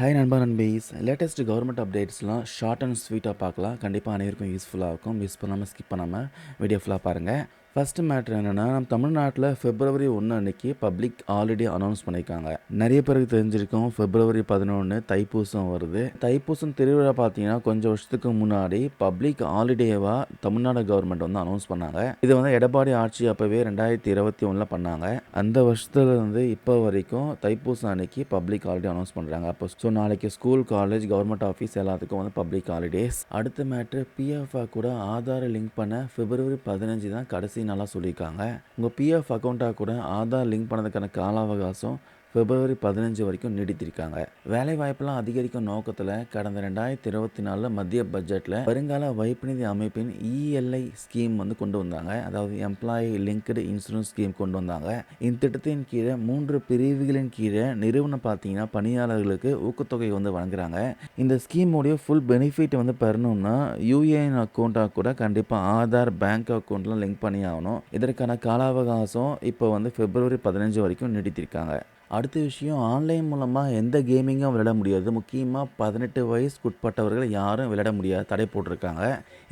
Hi நண்பா நண்பீஸ். Latest government அப்டேட்ஸ்லாம் ஷார்ட் அண்ட் ஸ்வீட்டாக பார்க்கலாம். கண்டிப்பாக அனைவருக்கும் யூஸ்ஃபுல்லாக இருக்கும். மிஸ் பண்ணாமல் ஸ்கிப் பண்ணாமல் வீடியோ ஃபுல்லாக பாருங்கள் ஃபஸ்ட்டு மேட்ரு என்னென்னா நம்ம தமிழ்நாட்டில் ஃபெப்ரவரி ஒன்று அன்னைக்கு பப்ளிக் ஆல்ரெடி அனௌன்ஸ் பண்ணியிருக்காங்க நிறைய பேருக்கு தெரிஞ்சிருக்கும் ஃபெப்ரவரி பதினொன்று தைப்பூசம் வருது. தைப்பூசம் திருவிழா பார்த்தீங்கன்னா கொஞ்சம் வருஷத்துக்கு முன்னாடி பப்ளிக் ஹாலிடேவாக தமிழ்நாடு கவர்மெண்ட் வந்து அனௌன்ஸ் பண்ணாங்க. இது வந்து எடப்பாடி ஆட்சி அப்போவே ரெண்டாயிரத்தி இருபத்தி ஒன்றில் பண்ணாங்க. அந்த வருஷத்துல இருந்து இப்போ வரைக்கும் தைப்பூசம் அன்னைக்கு பப்ளிக் ஹாலிடே அனௌன்ஸ் பண்ணுறாங்க அப்போ ஸோ நாளைக்கு ஸ்கூல் காலேஜ் கவர்மெண்ட் ஆஃபீஸ் எல்லாத்துக்கும் வந்து பப்ளிக் ஹாலிடேஸ் அடுத்த மேட்ரு பிஎஃப்ஆ கூட ஆதாரை லிங்க் பண்ண ஃபெப்ரவரி பதினஞ்சு தான் கடைசி நல்லா சொல்லியிருக்காங்க. உங்கள் பிஎஃப் அக்கௌண்ட்டாக கூட ஆதார் லிங்க் பண்ணதுக்கான கால அவகாசம் பிப்ரவரி பதினஞ்சு வரைக்கும் நீடித்திருக்காங்க. வேலை வாய்ப்பெல்லாம் அதிகரிக்கும் நோக்கத்தில் கடந்த ரெண்டாயிரத்தி இருபத்தி நாலில் மத்திய பட்ஜெட்டில் வருங்கால வைப்பு நிதி அமைப்பின் இஎல்ஐ ஸ்கீம் வந்து கொண்டு வந்தாங்க. அதாவது எம்ப்ளாயி லிங்க்டு இன்சூரன்ஸ் ஸ்கீம் கொண்டு வந்தாங்க. இந்த திட்டத்தின் கீழே மூன்று பிரிவுகளின் கீழே நிறுவனம் பார்த்தீங்கன்னா பணியாளர்களுக்கு ஊக்கத்தொகை வந்து வழங்குறாங்க. இந்த ஸ்கீமுடைய ஃபுல் பெனிஃபிட் வந்து பெறணும்னா யூஏஎன் அக்கௌண்ட்டாக கூட கண்டிப்பாக ஆதார் பேங்க் அக்கௌண்ட்லாம் லிங்க் பண்ணி ஆகணும். இதற்கான கால அவகாசம் இப்போ வந்து பிப்ரவரி பதினஞ்சு வரைக்கும் நீடித்திருக்காங்க. அடுத்த விஷயம் ஆன்லைன் மூலமாக எந்த கேமிங்கும் விளையாட முடியாது. முக்கியமாக பதினெட்டு வயசுக்குட்பட்டவர்கள் யாரும் விளையாட முடியாது தடை போட்டிருக்காங்க.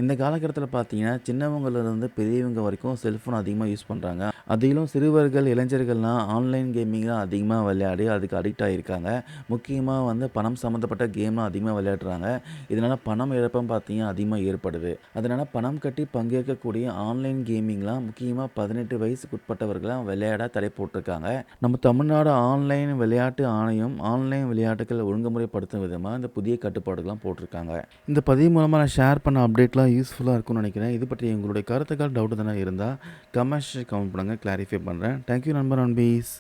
இந்த காலகட்டத்தில் பார்த்தீங்கன்னா சின்னவங்கலேருந்து பெரியவங்க வரைக்கும் செல்ஃபோன் அதிகமாக யூஸ் பண்ணுறாங்க அதிலும் சிறுவர்கள் இளைஞர்கள்லாம் ஆன்லைன் கேமிங்லாம் அதிகமாக விளையாடி அதுக்கு அடிக்ட் ஆகியிருக்காங்க முக்கியமாக வந்து பணம் சம்மந்தப்பட்ட கேம்லாம் அதிகமாக விளையாடுறாங்க. இதனால் பணம் இழப்பம் பார்த்தீங்கன்னா அதிகமாக ஏற்படுது. அதனால் பணம் கட்டி பங்கேற்கக்கூடிய ஆன்லைன் கேமிங்லாம் முக்கியமாக பதினெட்டு வயசுக்குட்பட்டவர்களாம் விளையாட தடை போட்டிருக்காங்க. நம்ம தமிழ்நாடு ஆன்லைன் விளையாட்டு ஆணையம் ஆன்லைன் விளையாட்டுகள் ஒழுங்குமுறைப்படுத்தும் விதமாக இந்த புதிய கட்டுப்பாடுகள்லாம் போட்டிருக்காங்க. இந்த பதிவு மூலமாக நான் ஷேர் பண்ண அப்டேட்லாம் யூஸ்ஃபுல்லாக இருக்கும்னு நினைக்கிறேன். இது பற்றி எங்களுடைய கருத்துக்கள் டவுட் தானே இருந்தால் கமெண்ட்ஸ் கமெண்ட் பண்ணுங்கள் கிளாரிஃபை பண்ணுறேன் தேங்க்யூ நண்பர் அன்பீஸ்